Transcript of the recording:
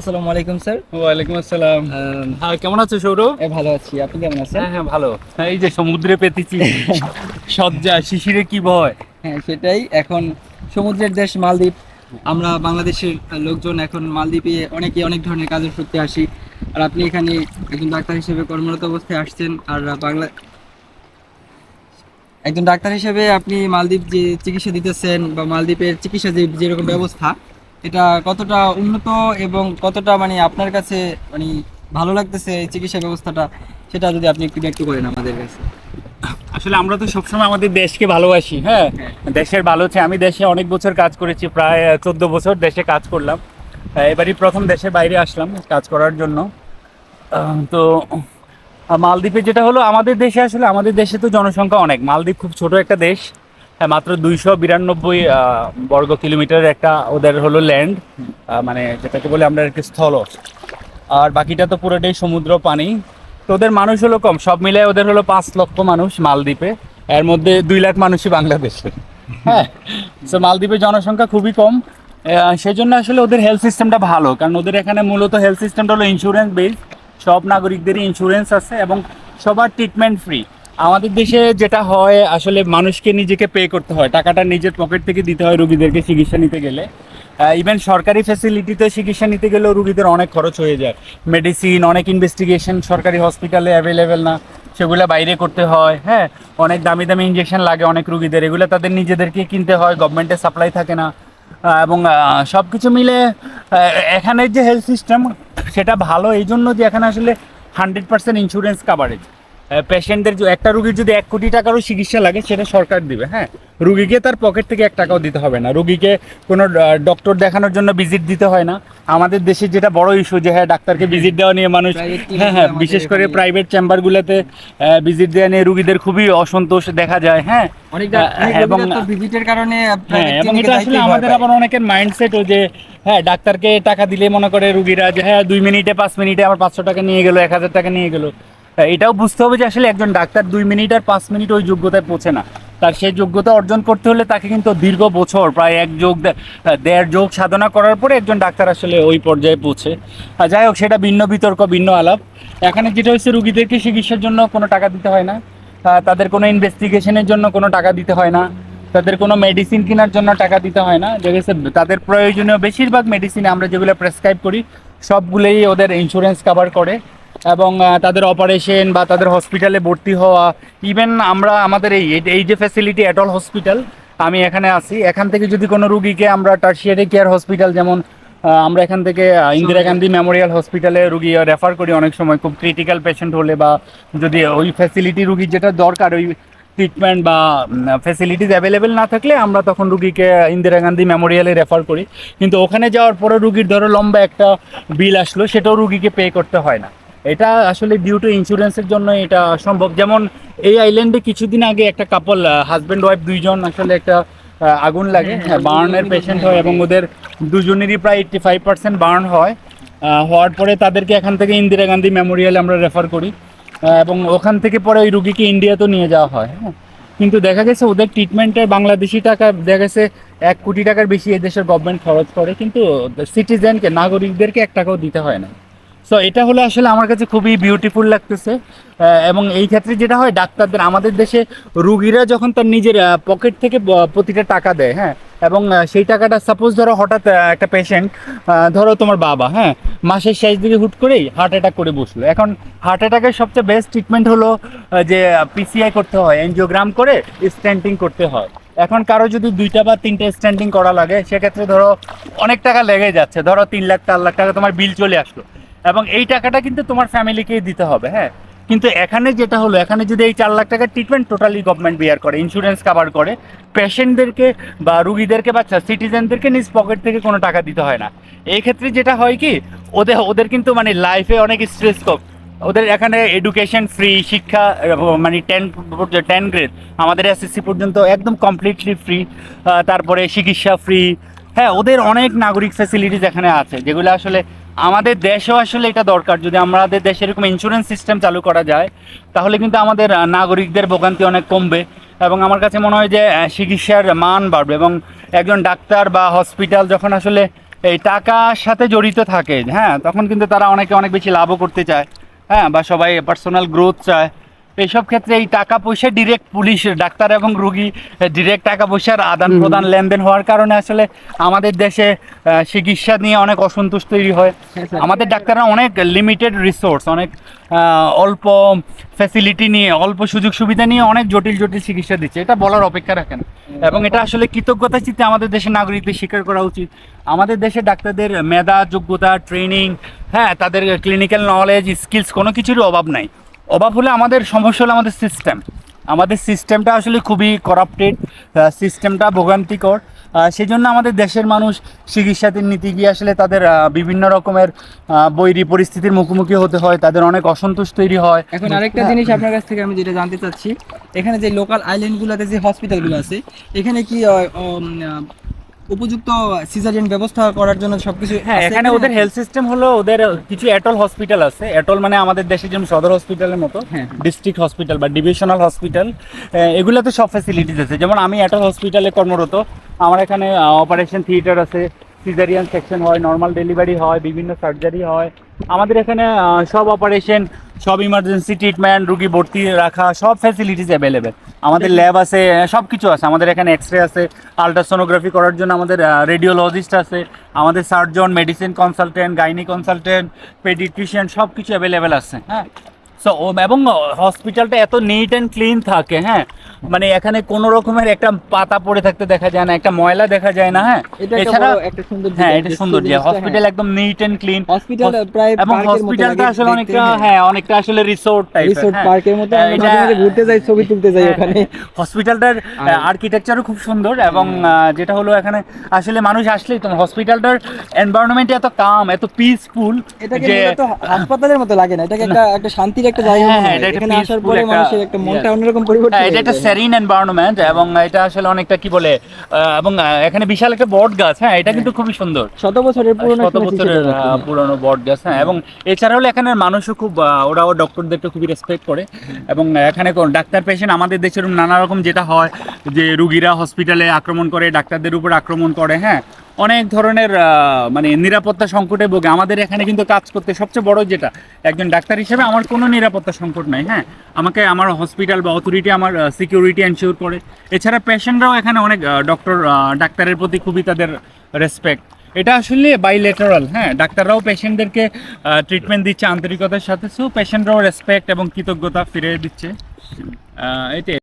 আসসালামু আলাইকুম স্যার। ওয়ালাইকুম আসসালাম। হ্যাঁ কেমন আছো সৌরভ? ভালো আছি। আপনি কেমন আছেন? হ্যাঁ হ্যাঁ ভালো। এই যে সমুদ্রে পেতেছি। সজ্জা শিশিরে কি ভয়? হ্যাঁ সেটাই। এখন সমুদ্রের দেশ মালদ্বীপ। আমরা বাংলাদেশের লোকজন এখন মালদ্বীপে অনেকে অনেক ধরনের কাজের সূত্রে আসি। আর আপনি এখানে একজন ডাক্তার হিসেবে কর্মরত অবস্থায় আসছেন। আর বাংলা একজন ডাক্তার হিসেবে আপনি মালদ্বীপ যে চিকিৎসা দিতেছেন বা মালদ্বীপের চিকিৎসা যে যেরকম ব্যবস্থা এটা কতটা উন্নত এবং কতটা মানে আপনার কাছে মানে ভালো লাগতেছে এই চিকিৎসা ব্যবস্থাটা, সেটা যদি আপনি একটু ব্যক্ত করেন আমাদের কাছে। আসলে আমরা তো সবসময় আমাদের দেশকে ভালোবাসি হ্যাঁ? দেশের ভালো চাই আমি দেশে অনেক বছর কাজ করেছি, প্রায় চোদ্দ বছর দেশে কাজ করলাম। এবারই প্রথম দেশের বাইরে আসলাম কাজ করার জন্য। তো মালদ্বীপে যেটা হলো, আমাদের দেশে আসলে, আমাদের দেশে তো জনসংখ্যা অনেক। মালদ্বীপ খুব ছোট একটা দেশ। মাত্র দুইশো বিরানব্বই বর্গ কিলোমিটার একটা ওদের হলো ল্যান্ড মানে যেটাকে বলে আমরা একটি স্থল। আর বাকিটা তো পুরোটাই সমুদ্র পানি। তো ওদের মানুষ হলো কম, সব মিলে ওদের হলো পাঁচ লক্ষ মানুষ মালদ্বীপে। এর মধ্যে দুই লাখ মানুষই বাংলাদেশের হ্যাঁ তো মালদ্বীপের জনসংখ্যা খুবই কম। সেই জন্য আসলে ওদের হেলথ সিস্টেমটা ভালো, কারণ ওদের এখানে মূলত হেলথ সিস্টেমটা হলো ইন্স্যুরেন্স বেস সব নাগরিকদেরই ইন্স্যুরেন্স আছে এবং সবার ট্রিটমেন্ট ফ্রি আমাদের দেশে যেটা হয়, আসলে মানুষকে নিজেকে পে করতে হয়। টাকাটা নিজের পকেট থেকে দিতে হয় রুগীদেরকে চিকিৎসা নিতে গেলে। ইভেন সরকারি ফ্যাসিলিটিতে চিকিৎসা নিতে গেলেও রুগীদের অনেক খরচ হয়ে যায়। মেডিসিন অনেক ইনভেস্টিগেশন সরকারি হসপিটালে অ্যাভেলেবেল না, সেগুলো বাইরে করতে হয় হ্যাঁ? অনেক দামি দামি ইঞ্জেকশন লাগে অনেক রুগীদের। এগুলো তাদের নিজেদেরকে কিনতে হয় গভর্নমেন্টের সাপ্লাই থাকে না। এবং সব কিছু মিলে এখানের যে হেলথ সিস্টেম সেটা ভালো এই জন্য যে এখানে আসলে হান্ড্রেড পার্সেন্ট ইন্স্যুরেন্স কাভারেজ পেশেন্টদের একটা রুগীর যদি এক কোটি টাকারও চিকিৎসা লাগে সেটা সরকার দিবে হ্যাঁ? রুগীকে তার পকেট থেকে এক টাকাও দিতে হবে না। রুগীকে কোনো ডক্টর দেখানোর জন্য ভিজিট দিতে হয় না। আমাদের দেশে যেটা বড় ইস্যু যে হ্যাঁ ডাক্তারকে ভিজিট দেওয়া নিয়ে মানুষ হ্যাঁ হ্যাঁ বিশেষ করে প্রাইভেট চেম্বারগুলোতে ভিজিট দেওয়া নিয়ে রুগীদের খুবই অসন্তোষ দেখা যায় হ্যাঁ? এবং ভিজিটের কারণে হ্যাঁ এবং এটা আসলে আমাদের পায়। আবার অনেকের মাইন্ডসেটও যে হ্যাঁ ডাক্তারকে টাকা দিলে মনে করে রুগীরা যে হ্যাঁ দুই মিনিটে পাঁচ মিনিটে আমার পাঁচশো টাকা নিয়ে গেলো এক হাজার টাকা নিয়ে গেলো। হ্যাঁ, এটাও বুঝতে হবে যে আসলে একজন ডাক্তার দুই মিনিট আর পাঁচ মিনিট ওই যোগ্যতায় পৌঁছে না। তার সেই যোগ্যতা অর্জন করতে হলে তাকে কিন্তু দীর্ঘ বছর, প্রায় এক যোগ দেড় যোগ সাধনা করার পরে একজন ডাক্তার আসলে ওই পর্যায়ে পৌঁছে। আর যাই হোক, সেটা ভিন্ন বিতর্ক, ভিন্ন আলাপ। এখানে যেটা হচ্ছে রুগীদেরকে চিকিৎসার জন্য কোনো টাকা দিতে হয় না। তাদের কোনো ইনভেস্টিগেশনের জন্য কোনো টাকা দিতে হয় না। তাদের কোনো মেডিসিন কেনার জন্য টাকা দিতে হয় না। যেগুলো তাদের প্রয়োজনীয় বেশিরভাগ মেডিসিন আমরা যেগুলো প্রেসক্রাইব করি, সবগুলোই ওদের ইন্স্যুরেন্স কভার করে। এবং তাদের অপারেশন বা তাদের হসপিটালে ভর্তি হওয়া ইভেন আমরা আমাদের এই এই যে ফ্যাসিলিটি অ্যাটল হসপিটাল আমি এখানে আছি। এখান থেকে যদি কোনো রুগীকে আমরা টার্সিয়ারি কেয়ার হসপিটাল যেমন আমরা এখান থেকে ইন্দিরা গান্ধী মেমোরিয়াল হসপিটালে রুগী রেফার করি অনেক সময় খুব ক্রিটিক্যাল পেশেন্ট হলে বা যদি ওই ফ্যাসিলিটি রুগীর যেটা দরকার ওই ট্রিটমেন্ট বা ফ্যাসিলিটিস অ্যাভেলেবেল না থাকলে আমরা তখন রুগীকে ইন্দিরা গান্ধী মেমোরিয়ালে রেফার করি। কিন্তু ওখানে যাওয়ার পরে রুগীর ধরো লম্বা একটা বিল আসলো সেটাও রুগীকে পে করতে হয় না। এটা আসলে ডিউ টু ইন্স্যুরেন্সের জন্য এটা সম্ভব। যেমন এই আইল্যান্ডে কিছুদিন আগে একটা কাপল হাজব্যান্ড ওয়াইফ দুইজন আসলে একটা আগুন লাগে বার্নের পেশেন্ট হয় এবং ওদের দুজনেরই প্রায় এইট্টি ফাইভ পার্সেন্ট বার্ন হয়। হওয়ার পরে তাদেরকে এখান থেকে ইন্দিরা গান্ধী মেমোরিয়াল আমরা রেফার করি। এবং ওখান থেকে পরে ওই রুগীকে ইন্ডিয়াতেও নিয়ে যাওয়া হয় হ্যাঁ। কিন্তু দেখা গেছে ওদের ট্রিটমেন্টের বাংলাদেশি টাকা, দেখা গেছে এক কোটি টাকার বেশি এদেশের গভর্নমেন্ট খরচ করে, কিন্তু সিটিজেনকে নাগরিকদেরকে এক টাকাও দিতে হয় না। সো এটা হলো আসলে আমার কাছে খুবই বিউটিফুল লাগতেছে। এবং এই ক্ষেত্রে যেটা হয়, ডাক্তারদের, আমাদের দেশে রুগীরা যখন তার নিজের পকেট থেকে প্রতিটা টাকা দেয় হ্যাঁ? এবং সেই টাকাটা সাপোজ ধরো হঠাৎ একটা পেশেন্ট ধরো তোমার বাবা হ্যাঁ? মাসের শেষ দিকে হুট করেই হার্ট অ্যাটাক করে বসল। এখন হার্ট অ্যাটাকের সবচেয়ে বেস্ট ট্রিটমেন্ট হলো যে পিসিআই করতে হয় এনজিওগ্রাম করে স্ট্যান্টিং করতে হয়। এখন কারও যদি দুইটা বা তিনটে স্ট্যান্ডিং করা লাগে, সেক্ষেত্রে ধরো অনেক টাকা লেগে যাচ্ছে। ধরো তিন লাখ, চার লাখ টাকা তোমার বিল চলে আসলো। এবং এই টাকাটা কিন্তু তোমার ফ্যামিলিকেই দিতে হবে হ্যাঁ? কিন্তু এখানে যেটা হলো, এখানে যদি এই চার লাখ টাকার ট্রিটমেন্ট টোটালি গভর্নমেন্ট বিয়ার করে ইন্স্যুরেন্স কভার করে পেশেন্টদেরকে বা রুগীদেরকে বা সিটিজেনদেরকে নিজ পকেট থেকে কোনো টাকা দিতে হয় না। এই ক্ষেত্রে যেটা হয় কি, ওদের ওদের কিন্তু মানে লাইফে অনেক স্ট্রেস কম। ওদের এখানে এডুকেশন ফ্রি শিক্ষা মানে টেন টেন গ্রেড আমাদের এসএসসি পর্যন্ত একদম কমপ্লিটলি ফ্রি তারপরে চিকিৎসা ফ্রি হ্যাঁ ওদের অনেক নাগরিক ফ্যাসিলিটিস এখানে আছে, যেগুলো আসলে আমাদের দেশেও আসলে এটা দরকার। যদি আমাদের দেশে এরকম ইন্স্যুরেন্স সিস্টেম চালু করা যায়, তাহলে কিন্তু আমাদের নাগরিকদের ভোগান্তি অনেক কমবে এবং আমার কাছে মনে হয় যে চিকিৎসার মান বাড়বে এবং একজন ডাক্তার বা হসপিটাল যখন আসলে এই টাকার সাথে জড়িত থাকে হ্যাঁ তখন কিন্তু তারা অনেকে অনেক বেশি লাভও করতে চায় হ্যাঁ বা সবাই পার্সোনাল গ্রোথ চায়। এইসব ক্ষেত্রে এই টাকা পয়সা ডিরেক্ট পুলিশ ডাক্তার এবং রুগী ডিরেক্ট টাকা পয়সার আদান প্রদান লেনদেন হওয়ার কারণে আসলে আমাদের দেশে চিকিৎসা নিয়ে অনেক অসন্তোষ তৈরি হয়। আমাদের ডাক্তাররা অনেক লিমিটেড রিসোর্স অনেক অল্প ফ্যাসিলিটি নিয়ে অল্প সুযোগ সুবিধা নিয়ে অনেক জটিল জটিল চিকিৎসা দিচ্ছে। এটা বলার অপেক্ষা রাখেন। এবং এটা আসলে কৃতজ্ঞতা চিত্তে আমাদের দেশের নাগরিকদের স্বীকার করা উচিত। আমাদের দেশে ডাক্তারদের মেধা যোগ্যতা ট্রেনিং হ্যাঁ তাদের ক্লিনিক্যাল নলেজ স্কিলস কোনো কিছুরই অভাব নাই। অভাব হলে আমাদের সমস্যা হলো আমাদের সিস্টেম আমাদের সিস্টেমটা আসলে খুবই করাপ্টেড সিস্টেমটা ভোগান্তিকর। সেই জন্য আমাদের দেশের মানুষ চিকিৎসাতে নীতি গিয়ে আসলে তাদের বিভিন্ন রকমের বৈরী পরিস্থিতির মুখোমুখি হতে হয়, তাদের অনেক অসন্তোষ তৈরি হয়। এখন আরেকটা জিনিস আপনার কাছ থেকে আমি যেটা জানতে চাচ্ছি, এখানে যে লোকাল আইল্যান্ডগুলোতে যে হসপিটালগুলো আছে, এখানে কি উপযুক্ত সিজারিয়ান ব্যবস্থা করার জন্য সবকিছু হ্যাঁ এখানে ওদের হেলথ সিস্টেম হলো ওদের কিছু অ্যাটল হসপিটাল আছে। অ্যাটল মানে আমাদের দেশে যেমন সদর হসপিটালের মতো হ্যাঁ। ডিস্ট্রিক্ট হসপিটাল বা ডিভিশনাল হসপিটাল এগুলোতে সব ফ্যাসিলিটিস আছে। যেমন আমি অ্যাটল হসপিটালে কর্মরত। আমার এখানে অপারেশন থিয়েটার আছে। সিজারিয়ান সেকশন হয় নর্মাল ডেলিভারি হয় বিভিন্ন সার্জারি হয়। আমাদের এখানে সব অপারেশন সব ইমার্জেন্সি ট্রিটমেন্ট রুগী ভর্তি রাখা, সব ফ্যাসিলিটিস অ্যাভেলেবেল আমাদের ল্যাব আছে সব কিছু আছে। আমাদের এখানে এক্স রে আছে আলট্রাসোনোগ্রাফি করার জন্য আমাদের রেডিওলজিস্ট আছে, আমাদের surgeon medicine consultant gynae consultant paediatrician সব কিছু অ্যাভেলেবেল আছে হ্যাঁ? সো এবং হসপিটালটা এত নিট অ্যান্ড ক্লিন থাকে হ্যাঁ? মানে এখানে কোনো রকমের একটা পাতা পড়ে থাকতে দেখা যায় না একটা ময়লা দেখা যায় না হ্যাঁ? এছাড়া একটা সুন্দর হ্যাঁ এটা সুন্দর যে হসপিটাল একদম নিট অ্যান্ড ক্লিন হসপিটাল প্রায় এবং হসপিটালটা আসলে অনেকটা হ্যাঁ। হ্যাঁ অনেকটা আসলে রিসোর্ট টাইপের রিসোর্ট পার্কের মতো আমরা ঘুরতে যাই ছবি তুলতে যাই হ্যাঁ, ওখানে। হসপিটালটার আর- আর্কিটেকচারও খুব সুন্দর এবং যেটা হলো এখানে আসলে মানুষ আসলেই তো হসপিটালটার এনভায়রনমেন্ট এত কাম এত পিসফুল এটাকে হাসপাতালের মতো লাগে না এটাকে একটা একটা শান্তির একটা জায়গা হ্যাঁ, হ্যাঁ। এটা এখানে আসার পরে মানুষের একটা মনটা অন্যরকম পরিবর্তন হ্যাঁ, এটা একটা সেরিন এনভায়রনমেন্ট এবং এটা আসলে অনেকটা কি বলে এবং এখানে বিশাল একটা বট গাছ হ্যাঁ এটা কিন্তু খুবই সুন্দর। শত বছরের পুরনো শত বছরের পুরনো বট গাছ হ্যাঁ এবং এছাড়া হলো এখানে মানুষও খুব ওরাও ডক্টরদেরকে খুবই রেসপেক্ট করে। এবং এখানে কোন- ডাক্তার পেশেন্ট আমাদের দেশের নানা রকম যেটা হয় যে রুগীরা হসপিটালে আক্রমণ করে ডাক্তারদের উপর আক্রমণ করে হ্যাঁ অনেক ধরনের মানে নিরাপত্তা সংকটে ভোগে। আমাদের এখানে কিন্তু কাজ করতে সবচেয়ে বড় যেটা, একজন ডাক্তার হিসেবে আমার কোনো নিরাপত্তা সংকট নাই হ্যাঁ? আমাকে আমার হসপিটাল বা অথরিটি আমার সিকিউরিটি এনশিওর করে। এছাড়া পেশেন্টরাও এখানে অনেক ডক্টর ডাক্তারের প্রতি খুবই তাদের রেসপেক্ট এটা আসলে বাইলেটারাল হ্যাঁ? ডাক্তাররাও পেশেন্টদেরকে ট্রিটমেন্ট দিচ্ছে আন্তরিকতার সাথে সো পেশেন্টরাও রেসপেক্ট এবং কৃতজ্ঞতা ফিরে দিচ্ছে। এটাই।